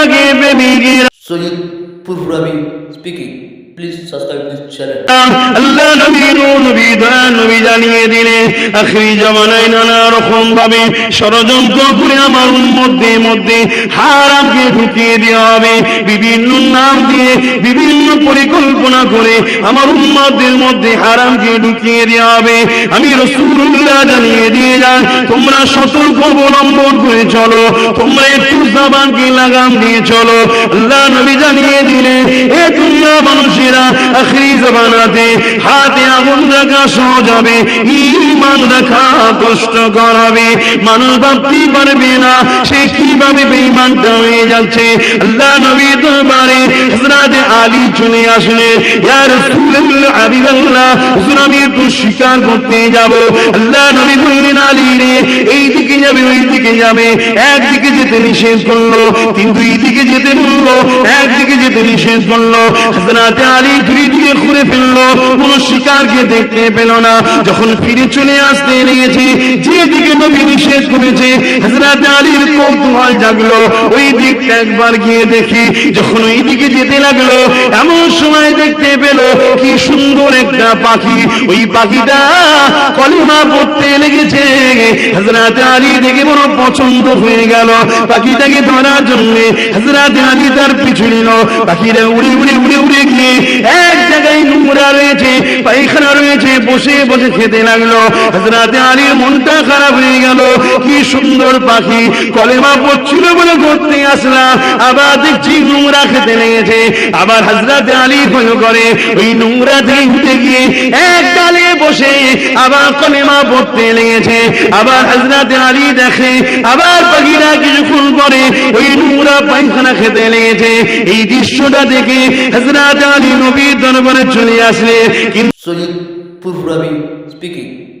লাগে বেবিগিরা Sojit Purrabi speaking. ঢুকিয়ে দেওয়া হবে। বিভিন্ন নাম দিয়ে বিভিন্ন পরিকল্পনা করে আমার মধ্যে হারামকে ঢুকিয়ে দেওয়া হবে। আমি রসুল্লাহ জানিয়ে দিয়ে যান, তোমরা সতর্ক অবলম্বন করে চলো, তোমরা একটু লাগাম দিয়ে চলো। আল্লাহ নবী জানিয়ে দিলে, এ দুনিয়া মানুষেরা আখরি জবানাতে হাতে আগুন রাখা সহজ ইমান রাখা কষ্টকর হবে মানুষ ভাবতেই পারবে না সে কীভাবে বেঈমানটা হয়ে যাচ্ছে। আল্লাহ নবী দরবারে আলী চলে হাবিবাল্লাহ, হুজুর, আমি একটু শিকার করতে যাব। আল্লাহ নবী বললেন, আলী রে এই দিকে যাবে ওই দিকে যাবে, একদিকে যেতে নিষেধ করল, কিন্তু এই দিকে যেতে বলল, একদিকে যেতে নিষেধ করল হযরত আলী দুই দিকে ঘুরে ফেলল কোন শিকারকে দেখতে পেল না। যখন ফিরে চলে আসতে লেগেছে, যেদিকে নবী নিষেধ করেছে, হযরত আলীর কৌতূহল জাগলো। ওই দিকটা একবার গিয়ে দেখি, যখন ওই দিকে যেতে লাগল, এমন সময় দেখতে পেল, কি সুন্দর একটা পাখি। ওই পাখিটা কলিমা পড়তে লেগেছে। হযরত আলী দেখে বড় পছন্দ হয়ে গেল। পাখিটাকে ধরার জন্য আলী তার পিছু নিল। পাখিটা উড়ে উড়ে উড়ে উড়ে গিয়ে এক জায়গায় নোংরা রয়েছে, পায়খানা রয়েছে, বসে বসে খেতে লাগল। হযরত আলীর মনটা খারাপ হয়ে গেল। কি সুন্দর পাখি, কলেমা পড়ছিল বলে ঘুরতে আসলাম। আবার দেখছি নোংরা খেতে লেগেছে। আবার হযরত আলী ভয় করে, ওই নোংরা থেকে উঠে গিয়ে এক ডালে বসে আবার কলেমা পড়তে লেগেছে। আবার হযরত আলী দেখে, আবার পাখিরা কিছুক্ষণ পরে ওই নোংরা পায়খানা খেতে লেগেছে এই দৃশ্যটা দেখে হযরত আলী নবীর দরবারে চলে আসলে কিন্তু Sojit Purrabi speaking.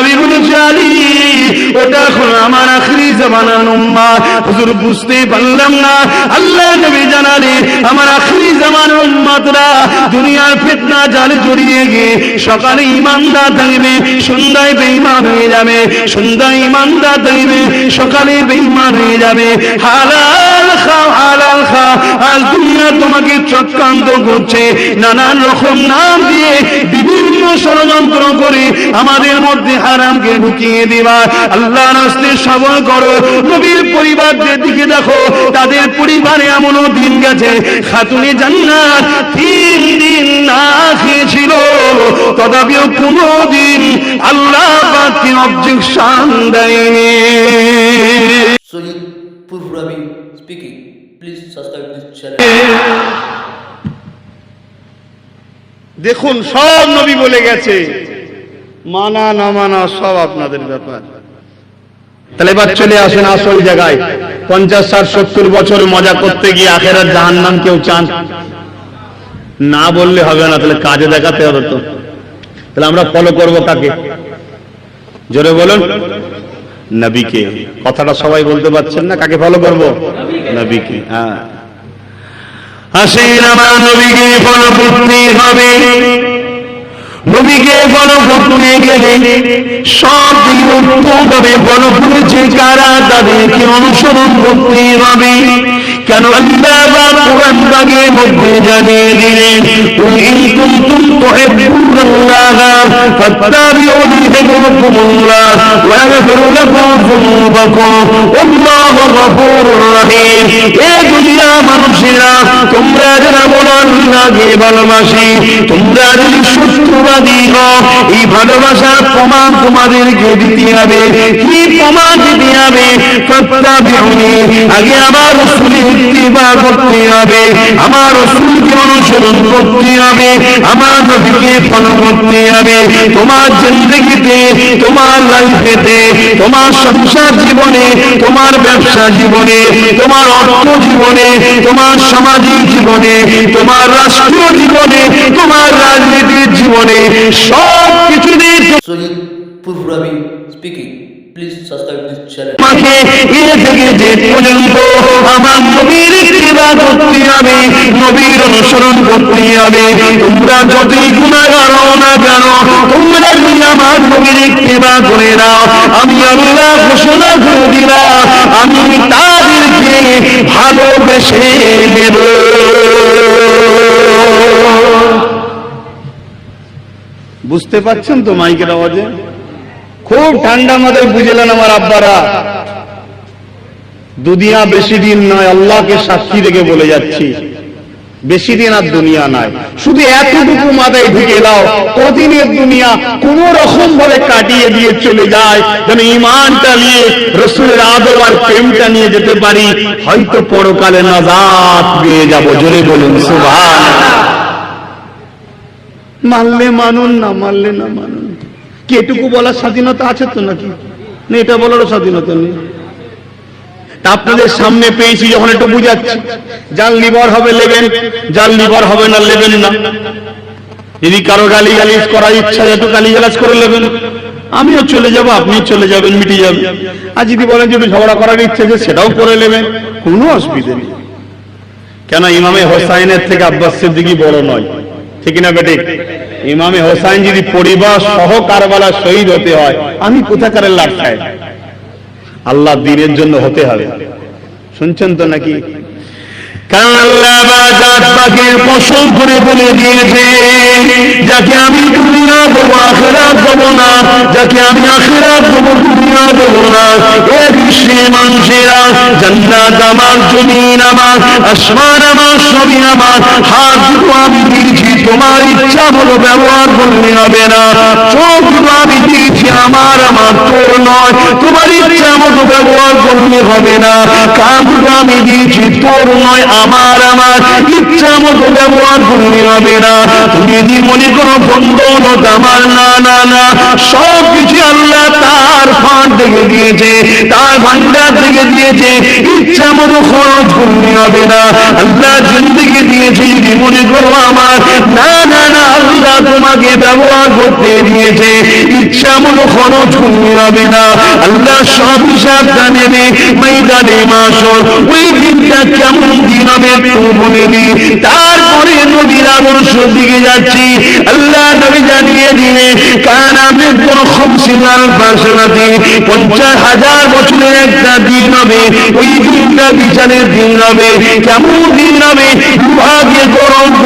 সকালে ইমানদার সন্ধ্যায় হয়ে যাবে, সন্ধ্যায় ইমানদার থাকবে সকালে বেঈমান হয়ে যাবে। হালাল খাও হালাল আর দুনিয়া তোমাকে চক্রান্ত করছে, নানান রকম নাম দিয়ে বিভিন্ন ষড়যন্ত্র করে আমাদের মধ্যে হারামকে ঢুকিয়ে দিবা আল্লাহ রাস্তে সবল করো নবীর পরিবারদের দিকে দেখো, তাদের পরিবারে এমনও দিন গেছে, খাতুনে জান্নাত তিন দিন না খেয়েছিল তথাপিও কোনোদিন আল্লাহ পাককে অবজেকশন দেয়নি Sojit Purrabi speaking. Please subscribe this channel. দেখুন, সব নবী বলে গেছে। মানা, না মানা, সব আপনাদের ব্যাপার। তাহলে এবার চলে আসেন আসল জায়গায়। পঞ্চাশ, ষাট, সত্তর বছর মজা করতে গিয়ে আখেরার জাহান্নাম কেউ চান? না বললে হবে না, তাহলে কাজে দেখাতে হবে তো। তাহলে আমরা ফলো করব কাকে? জোরে বলুন। নবীকে। কথাটা সবাই বলতে পারছেন না? কাকে ফলো করব? নবীকে। হ্যাঁ। আসেন আমার নবীকে ফলো করতে হবে। নবীকে ফলো গেলে সব দিন উত্তমভাবে ফলো করেছে কারা তাদেরকে অনুসরণ করতে হবে? কেন আল্লাহ পাক কোরআন পাকের মধ্যে জানিয়ে দিলেন? ইন কুনতুম তুহিব্বুনাল্লাহ, ফাত্তাবিউনি ইউহিব্বুকুমুল্লাহ ওয়া ইয়াগফির লাকুম যুনুবাকুম। আল্লাহু গফুরুর রহিম। এ দুনিয়া মানুষেরা, তোমরা যারা বলো আল্লাহকে ভালোবাসি, তোমরা যদি হও, এই ভালোবাসার প্রমাণ তোমাদেরকে দিতে হবে। কি প্রমাণ দিতে হবে? আগে আমার ইত্তিবা করতে হবে, আমার রসুলকে অনুসরণ করতে তোমার জিন্দগিতে, তোমার লাইফেতে, তোমার সংসার জীবনে, তোমার তোমার অর্থ জীবনে, তোমার সামাজিক জীবনে, তোমার রাষ্ট্রীয় জীবনে, তোমার রাজনীতির জীবনে সব কিছুতে Sojit Pururabi speaking. Please subscribe this channel. তোমাকে এ থেকে যে পর্যন্ত আমার নবীর ইত্তিবা করতে হবে নবীর অনুসরণ করতে হবে। তোমরা যতই গুণাগার হও না কেন তোমরা যদি আমার নবীর ইত্তিবা করে নাও আমি আল্লাহ ঘোষণা করে দিলাম আমি তাদেরকে ভালোবেসে দেব। বুঝতে পারছেন তো মাইকের আওয়াজে? খুব ঠান্ডা মাথায় বুঝলেন আমার আব্বারা। দুনিয়া বেশি দিন নয়, আল্লাহকে সাক্ষী রেখে বলে যাচ্ছি। বেশি দিন আর দুনিয়া নাই। শুধু এতটুকু মাথায় ঢুকে দাও, কদিনের দুনিয়া কোন রকম ভাবে কাটিয়ে দিয়ে চলে যায়, যেন ইমানটা নিয়ে, রসুলের আদর আর প্রেমটা নিয়ে যেতে পারি। হয়তো পরকালে নাজাত পেয়ে যাব, জোরে বলুন সুভান মানলে মানুন, না মানলে না মানুন। কি এটুকু বলার স্বাধীনতা আছে তো নাকি? না, এটা বলারও স্বাধীনতা নেই। তা আপনাদের সামনে পেয়েছি যখন একটু বুঝাচ্ছি। যার লিভার হবে লেবেন যার লিভার হবে না লেবেন না। যদি কারও গালি গালিজ করার ইচ্ছা একটু গালি গালাজ করে নেবেন আমিও চলে যাব, আপনিও চলে যাবেন, মিটে যাবেন। আর যদি বলেন যে ঝগড়া করার ইচ্ছে আছে সেটাও করে নেবেন কোনো অসুবিধা নেই। কেন ইমামে হোসাইনের থেকে আব্বাস সিদ্দিকি বড় নয়? ঠিক না বেটে? ইমামে হোসাইন যদি পরিবার সহ কারবালা শহীদ হতে হয়, আমি কোথাকারের লাভ খাই? আল্লাহ দিনের জন্য হতে হবে। শুনছেন তো নাকি? কারণ আল্লাহ বাজার পাখির ফসল করে বলে দিয়েছে। যাকে আমি দুনিয়া দেবো, আখেরাত দেবো না। যাকে আমি আখেরাত দেবো, দুনিয়া দেবো না। এ বিশ্বে মানুষেরা, জান্নাত আমার, জমিন আমার, আসমান আমার, সবই আমার। হাত দুটো আমি দিয়েছি, তোমার ইচ্ছা মতো ব্যবহার করলে হবে না। চোখ দুটো আমি দিয়েছি, আমার আমার, তোর নয়। তোমার ইচ্ছা মতো ব্যবহার করলে হবে না। কান দুটো আমি দিয়েছি, তোর নয়। আমার আমার ইচ্ছা মতো ব্যবহার করতে হবে না। তুমি যদি মনে করো বন্ধু আমার, না না না সব কিছু আল্লাহ তার দিয়েছে, তার ভান্ডার দিয়েছে, ইচ্ছা মতো খরচ করলে হবে না। আল্লাহ জিন্দিগি দিয়েছে, যদি মনে করো আমার, না না না, আল্লাহ তোমাকে ব্যবহার করতে দিয়েছে, ইচ্ছা মতো খরচ করলে হবে না। আল্লাহ সব ওই দিনটা কেমন দিন হবে বলে দি তারপরে নদীর আদর্শ দিকে যাচ্ছি। আল্লাহ নবী জানিয়ে দিলে কারণ আমি কোন খমসিলাল পাশানাতে পঞ্চাশ হাজার বছরের একটা দিন হবে। ওই দিনটা বিচারের দিন হবে। কেমন দিন হবে?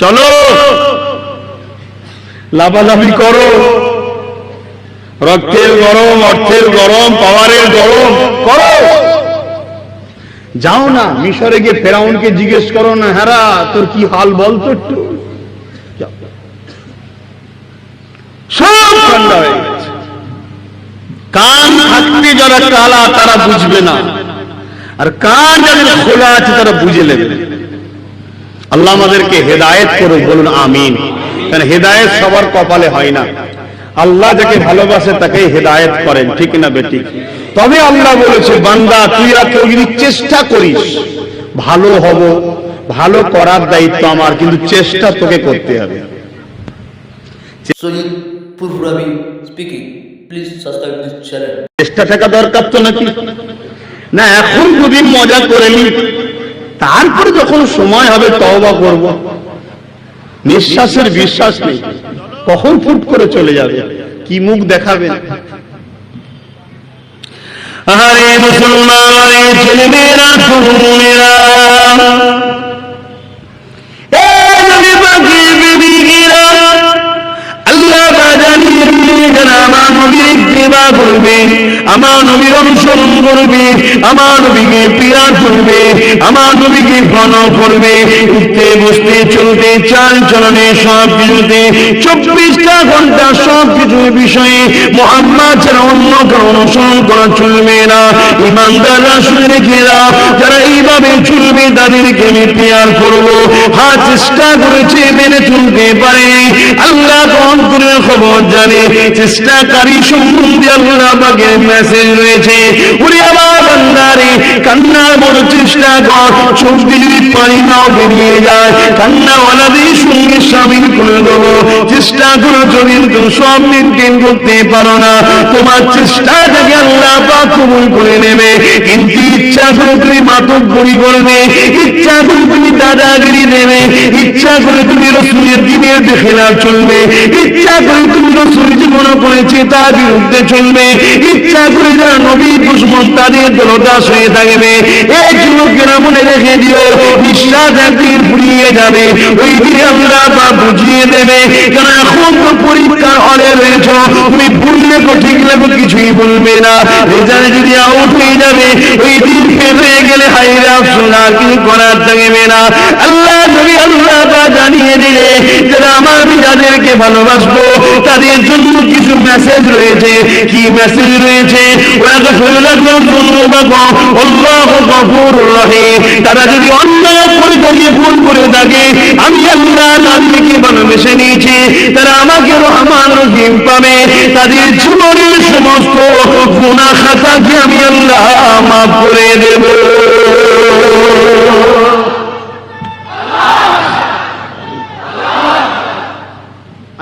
চলো। লাভালাভি করো। রক্তের গরম, অর্থের গরম, পাওয়ারের গরম, করো। যাও না, মিশরে গিয়ে ফেরাউনকে জিজ্ঞেস করো না হ্যারা তোর কি হাল একটু? ঠান্ডা হয়ে গেছে। কান থাকতে যারা কালা, তারা বুঝবে না। আর কান যাদের খোলা আছে, তারা বুঝে নেবে। আল্লাহ আমাদেরকে হেদায়েত করুক বলুন আমিন। কারণ হেদায়েত সবার কপালে হয় না। আল্লাহ যাকে ভালোবাসে তাকে হেদায়েত করেন ঠিক না বেটি তবে আল্লাহ বলেছে বান্দা তুই আর কেউ যদি চেষ্টা করিস ভালো হব ভালো করার দায়িত্ব আমার কিন্তু চেষ্টা তোকে করতে হবে. চেষ্টা থাকা দরকার তো নাকি? না এখন দুদিন মজা করে নি তারপরে যখন সময় হবে তওবা করব। নিঃশ্বাসের বিশ্বাস নেই। কখন ফুট করে চলে যাবে? কি মুখ দেখাবে? আরে মুসলমান আরে ছেলেমেয়েরা আমার নবীর করবে আমার নবীর অনুসরণ করবে, আমার নবীকে পীড়া করবে, আমার নবীকে ফলো করবে। উঠতে, বসতে, চলতে, চাল চলনে সব কিছুতে চব্বিশটা ঘণ্টা সব কিছুর বিষয়ে মোহাম্মদ ছাড়া অন্য কারও অনুসরণ করা চলবে না। ইমানদাররা শুনে রেখে দাও, যারা এইভাবে চলবে তাদেরকে আমি পেয়ার করব। হ্যাঁ চেষ্টা করেছে, মেনে চলতে পারে। আল্লাহ অন্তরের খবর জানে বড় চেষ্টা যদি না। আল্লাহ পাক কবুল করে নেবে। কিন্তু ইচ্ছা করে তুমি মাতক বড়ি করবে, ইচ্ছা করে তুমি দাদাগিরি দেবে, ইচ্ছা করে তুমি রসুলের দিনের খেলার চলবে ইচ্ছা করে তুমি রসুল জীবন করেছে, তার বিরুদ্ধে চলবে। ইচ্ছা করে যারা নবী দুশ্মন তাদের দলদাস হয়ে থাকবে এই যুবকেরা মনে রেখে দিও বিশ্বাস একদিন ফুরিয়ে যাবে। ওই দিনে আমরা বা বুঝিয়ে দেবে কেন এখন তো পরীক্ষার হলে রয়েছ, তুমি ভুললে তো ঠিক লাগবে, কিছুই বলবে না। রেজাল্ট যদি আউট হয়ে যাবে, ওই দিন ফেল গেলে হাইরে আর কিছু করার থাকবে না। আল্লাহ নবী আল্লাহ জানিয়ে দিলে, যারা আমার আমি যাদেরকে ভালোবাসবো তাদের জন্য কিছু মেসেজ রয়েছে? কি মেসেজ রয়েছে? তারা যদি অন্যায় করে থাকে, ভুল করে থাকে, আমি আল্লাহ তাদেরকে ভালোবেসে নিয়েছি। তারা আমাকে রহমান রহিম পাবে। তাদের জীবনের সমস্ত গুণা খাতাকে আমি আল্লাহ মাফ করে দেব।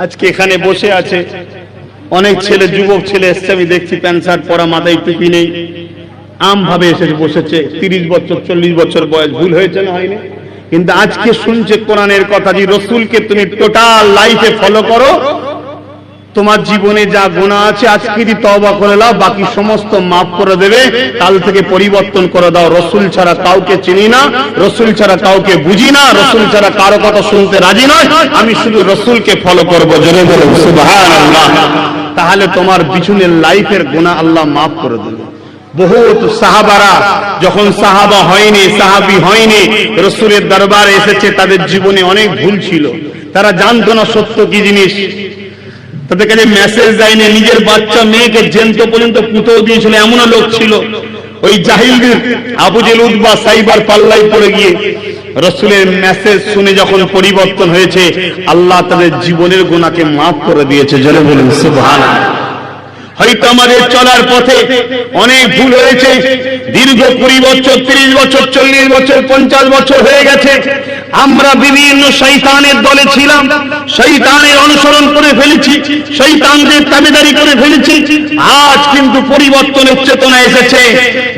আজকে এখানে বসে আছে। অনেক ছেলে, যুবক ছেলে এসছে, আমি দেখছি প্যান্ট শার্ট পরা, মাথায় টুপি নেই। আম ভাবে এসে বসেছে। তিরিশ বছর, চল্লিশ বছর বয়স, ভুল হয়েছে না হয়নি? কিন্তু আজকে শুনছে কোরআনের কথা, যে রসুলকে তুমি টোটাল লাইফে ফলো করো তোমার জীবনে যা গুণা আছে আজকেরই তওবা করে নাও, বাকি সমস্ত মাফ করে দেবে। কাল থেকে পরিবর্তন করে দাও। রসুল ছাড়া কাউকে চিনি না, রসুল ছাড়া কাউকে বুঝি না, রসুল ছাড়া কারও কথা শুনতে রাজি নয়। আমি শুধু রসুলকে ফলো করব তাহলে তোমার পিছনের লাইফের গুণা আল্লাহ মাফ করে দেবে। বহুত সাহাবারা, যখন সাহাবা হয়নি, সাহাবি হয়নি, রসুলের দরবারে এসেছে, তাদের জীবনে অনেক ভুল ছিল। তারা জানতো না সত্য কি জিনিস। তাদের কাছে মেসেজ দেয়নি, নিজের বাচ্চা, মেয়েকে জেন্ত পর্যন্ত পুঁতেও দিয়েছিল, এমনও লোক ছিল। ওই জাহিলদের আবুজেল উদ্বা সাইবার পাল্লাই পড়ে গিয়ে রসুলের মেসেজ শুনে যখন পরিবর্তন হয়েছে, আল্লাহ তাদের জীবনের গোনাকে মাফ করে দিয়েছে। জলে বলুন, সুবহানাল্লাহ। হয়তো আমাদের চলার পথে অনেক ভুল হয়েছে। দীর্ঘ কুড়ি বছর, তিরিশ বছর, চল্লিশ বছর, পঞ্চাশ বছর হয়ে গেছে। আমরা বিভিন্ন শৈতানের দলে ছিলাম। শৈতানের অনুসরণ করে ফেলেছি। শৈতানদের তাবেদারি করে ফেলেছি। আজ কিন্তু পরিবর্তনের চেতনা এসেছে।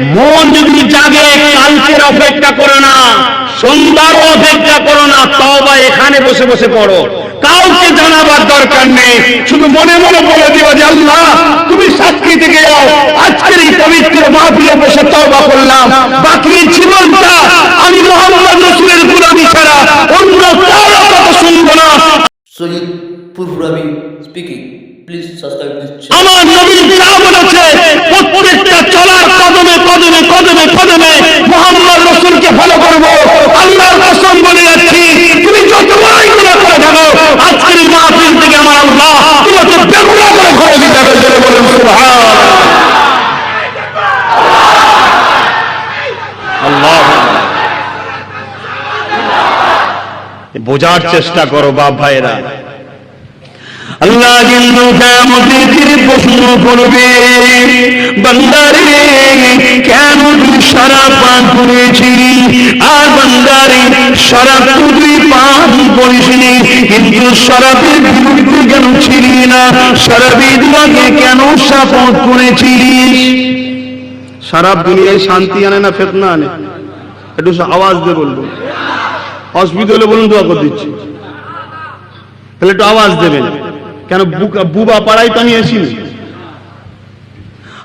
মন যদি জাগে, কালকের অপেক্ষা করো না। সন্ধ্যার অপেক্ষা করো না। তবা এখানে বসে বসে পড়ো। কাউকে জানাবার দরকার নেই। শুধু মনে মনে বলে দিও যে আল্লাহ তুমি সাক্ষী থেকে যাও। আজকের এই পবিত্র মাহফিলে বসে তওবা করলাম। বাকি জীবনটা আমি মোহাম্মদ রসুলের গুলামি ছাড়া অন্য কারও কথা শুনব না। subscribe this channel. আমার নবী যা বলেছে প্রত্যেকটা চলার কদমে কদমে কদমে কদমে মোহাম্মদ রসুলকে ফলো করব আল্লাহর কসম বলে যাচ্ছি তুমি যত বড়ই গুনাহ করে থাকো আজকের এই মাহফিল থেকে আমার আল্লাহ তোমাকে বেগুনা করে ঘরে দিতে হবে জোরে বলুন বোঝার চেষ্টা করো, বাপ ভাইরা আল্লাহ কিন্তু কেমতের দিনে প্রশ্ন করবে, বান্দারে কেন তুই সারা পান করেছিলি? আর বান্দারে তো তুই পান কিন্তু কেন ছিলি না? কেন সারা দুনিয়ায় শান্তি আনে না, ফেতনা আনে? একটু আওয়াজ দিয়ে বলব। অসুবিধা হলে বলুন, দোয়া করে দিচ্ছি। তাহলে একটু আওয়াজ দেবেন। কেন বুবা পাড়ায় তো আমি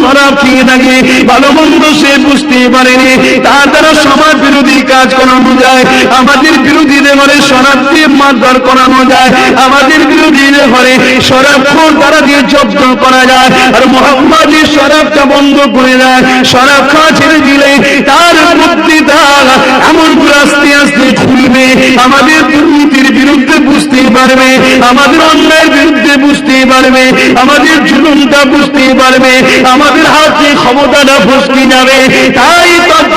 শরাব খেয়ে থাকে, ভালো মন্দ সে বুঝতে পারেনি তার দ্বারা সমাজ বিরোধী কাজ করানো যায় আমাদের বিরোধীদের ঘরে শরাব দিয়ে মারধর করানো যায় আমাদের বিরোধীদের ঘরে শরাব খোর দ্বারা দিয়ে জব্দ করা যায়, আর মোহাম্মদ শরাবটা বন্ধ করে দেয়। শরাব খাওয়া ছেড়ে দিলে তার বক্তৃতা এমন করে আস্তে আস্তে খুলবে, আমাদের বুঝতে পারবে, আমাদের অন্যায়ের বিরুদ্ধে বুঝতেই পারবে, আমাদের জুলুমটা বুঝতেই পারবে, আমাদের হাতে ক্ষমতাটা ফসকে যাবে। তাই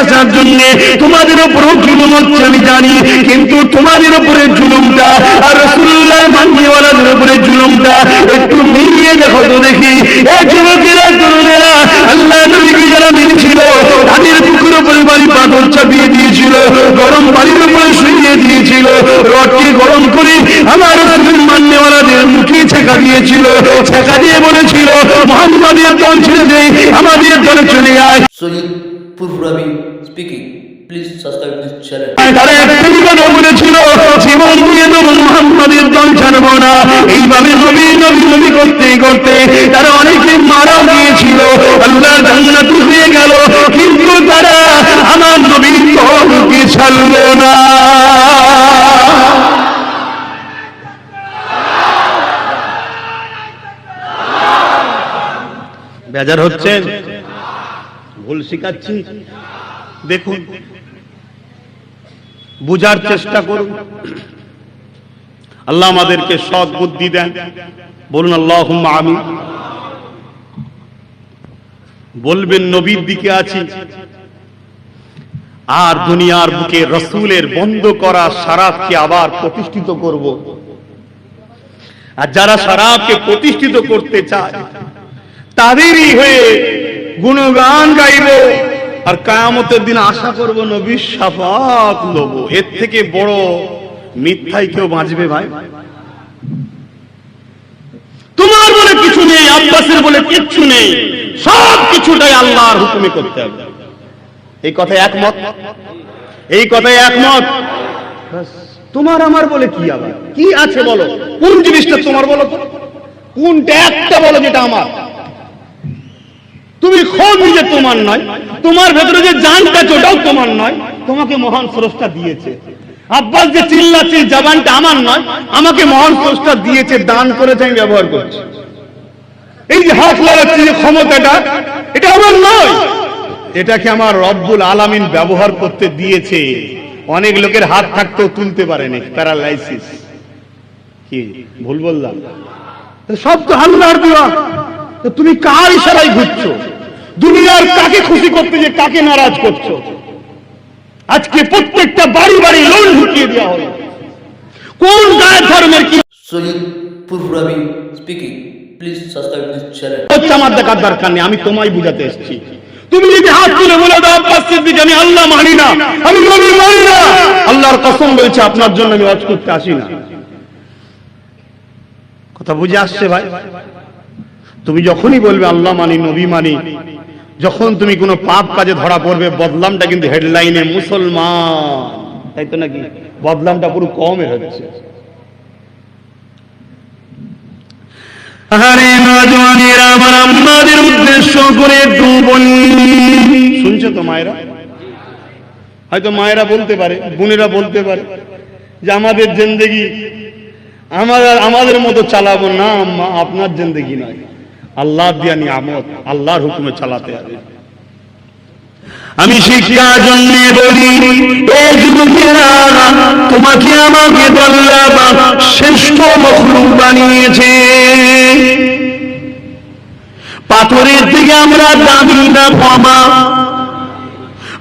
আসার জন্য তোমাদের উপরও জুলুম হচ্ছে, আমি জানি, কিন্তু তোমাদের উপরে জুলুমটা আর রসুল্লাহ উপরে জুলুমটা একটু মিলিয়ে দেখো তো দেখি। গরম উপরে দিয়েছিল গরম করে আমার বলেছিল আমাদের দলে চলে আয়। Soyid Purfurabi speaking. Please subscribe this channel. তারা একটাই কথা বলেছিল জীবন দিয়ে দেবো মোহাম্মদের দল ছাড়বো না এইভাবে নবী নবী নবী করতে করতে তারা অনেকে মারা গিয়েছিল আল্লাহ জান্নাত হয়ে গেল কিন্তু তারা আমার নবীর দলকে ছাড়লো না বেজার হচ্ছেন শিখাচ্ছি। দেখুন, বুঝার চেষ্টা করুন। আল্লাহ আমাদেরকে সৎ বুদ্ধি দেন। বলুন আল্লাহ আমি বলবেন, নবীর দিকে আছি। আর দুনিয়ার বুকে রসুলের বন্ধ করা সারাফকে আবার প্রতিষ্ঠিত করব। আর যারা সারাফকে প্রতিষ্ঠিত করতে চায়, তাদেরই হয়ে গুণগান গাইব। আর কায়ামতের দিন আশা করব নবীর সাফাত লব। এর থেকে বড় মিথ্যাই কেউ বাঁচবে ভাই? তোমার বলে কিছু নেই, আব্বাসের বলে কিচ্ছু নেই। সব কিছুটাই আল্লাহর হুকুমে করতে হবে। এই কথায় একমত? এই কথায় একমত? তোমার আমার বলে কি আবার? কি আছে বলো? কোন জিনিসটা তোমার বলো কোনটা একটা বলো যেটা আমার? তুমি খোঁজ যে তোমার নয়। তোমার ভেতরে যে জানটা ওটাও তোমার নয়। তোমাকে মহান স্রষ্টা দিয়েছে। আব্বাস যে চিল্লাচ্ছে জবানটা আমার নয়, আমাকে মহান স্রষ্টা দিয়েছে, দান করেছে, আমি ব্যবহার করছি। এই যে হাত লাগাচ্ছি যে ক্ষমতাটা, এটা আমার নয়। এটাকে আমার রব্বুল আলামিন ব্যবহার করতে দিয়েছে। অনেক লোকের হাত থাকতেও তুলতে পারেনি। প্যারালাইসিস। কি? ভুল বললাম। সব তো আল্লাহর দেওয়া। তুমি কার ইশারায় ঘুরছো? দুনিয়ার কাকে খুশি করতে যে কাকে নারাজ করছ? আজকে প্রত্যেকটা বাড়ি বাড়ি লোন ঢুকিয়ে দেওয়া হলো। কোন গায়ের ধর্মের কি. হচ্ছে আমার দেখার দরকার নেই আমি তোমায় বুঝাতে এসেছি। তুমি যদি হাত তুলে বলে দাও আব্বাস সিদ্দিক আমি আল্লাহ মানি না আমি নবী মানি না আল্লাহর কসম বলছে আপনার জন্য আমি ওয়াজ করতে আসি না। কথা বুঝে আসছে ভাই? তুমি যখনই বলবে আল্লাহ মানি নবী মানি যখন তুমি কোনো পাপ কাজে ধরা পড়বে বদলামটা কিন্তু হেডলাইনে মুসলমান। তাই তো নাকি? বদলামটা পুরো কমে হচ্ছে। আরে নজওয়ানেরা আমার আমাদের উদ্দেশ্য করে একটু বলি। শুনছো তো মায়েরা? হয়তো মায়েরা বলতে পারে বোনেরা বলতে পারে যে আমাদের জিন্দেগি আমাদের আমাদের মতো চালাবো না আপনার জিন্দেগি নয়। আল্লাহ দিয়া নিয়ামত, আল্লাহর হুকুমে চালাতে হবে। আমি শিক্ষা জন্য বলি তোমাকে আমাকে শ্রেষ্ঠ মখলুক বানিয়েছে। পাথরের দিকে আমরা দামি না কমা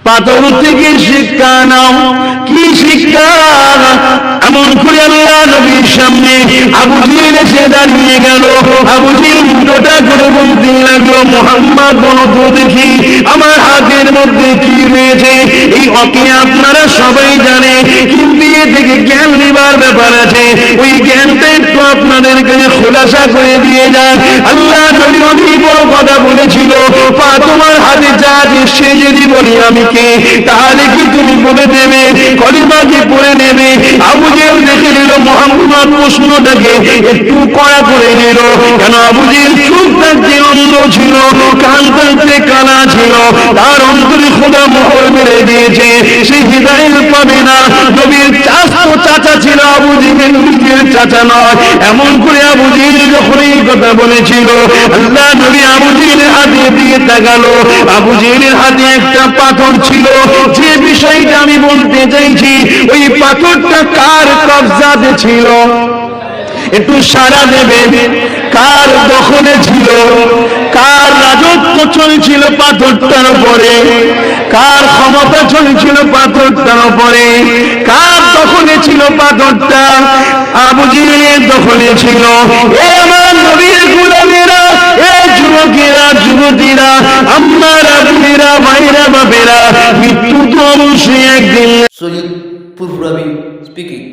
পাথর থেকে শিক্ষা নাও। কি শিক্ষা? এমন করে আল্লাহ নবীর সামনে আবু জিল এসে দাঁড়িয়ে গেল। আবু জিল উল্টোটা করে বলতে লাগল, মোহাম্মদ বলতো দেখি আমার হাতের মধ্যে কি রয়েছে? এই অকে আপনারা সবাই জানে, কিন্তু এ থেকে জ্ঞান নেবার ব্যাপার আছে। ওই জ্ঞানটা একটু আপনাদের খোলাসা করে দিয়ে যান। আল্লাহ নবী অনেক বড় কথা বলেছিল, পা তোমার হাতে যা সে যদি বলি আমি কে, তাহলে কি তুমি বলে দেবে? কলিমাকে পড়ে নেবে? আবু জেল দেখে নিল, মোহাম্মদ প্রশ্নটাকে একটু কড়া করে নিল। কেন আবু জেল চোখ থাকতে অন্ধ ছিল, কান থাকতে কানা ছিল। তার অন্তরে খোদা মোহর মেরে দিয়েছে, সে হৃদয়ের পাবে না। নবীর চাষা চাচা ছিল, আবু জেল চাচা নয়। এমন করে আবু জেল যখন এই কথা বলেছিল, আল্লাহ নবী আবু জেলের হাতে দিয়ে তাকালো। আবু জেলের হাতে একটা পাথর ছিল। যে বিষয়টা আমি বলতে চাইছি, ওই পাথরটা কার কবজাতে ছিল? একটু সারা দেবে কার দখলে ছিল, কার রাজত্ব চলছিল পাথরটার উপরে, কার ক্ষমতা চলছিল পাথরটার উপরে, কার দখলে ছিল পাথরটা, আবু জিলের দখলে ছিল। এ আমার নবীর গুলামেরা, এ যুবকেরা, যুবতীরা, আমারা বোনেরা ভাইরা বাবেরা মৃত্যু অবশ্যই একদিন। Solid Purfurabi speaking.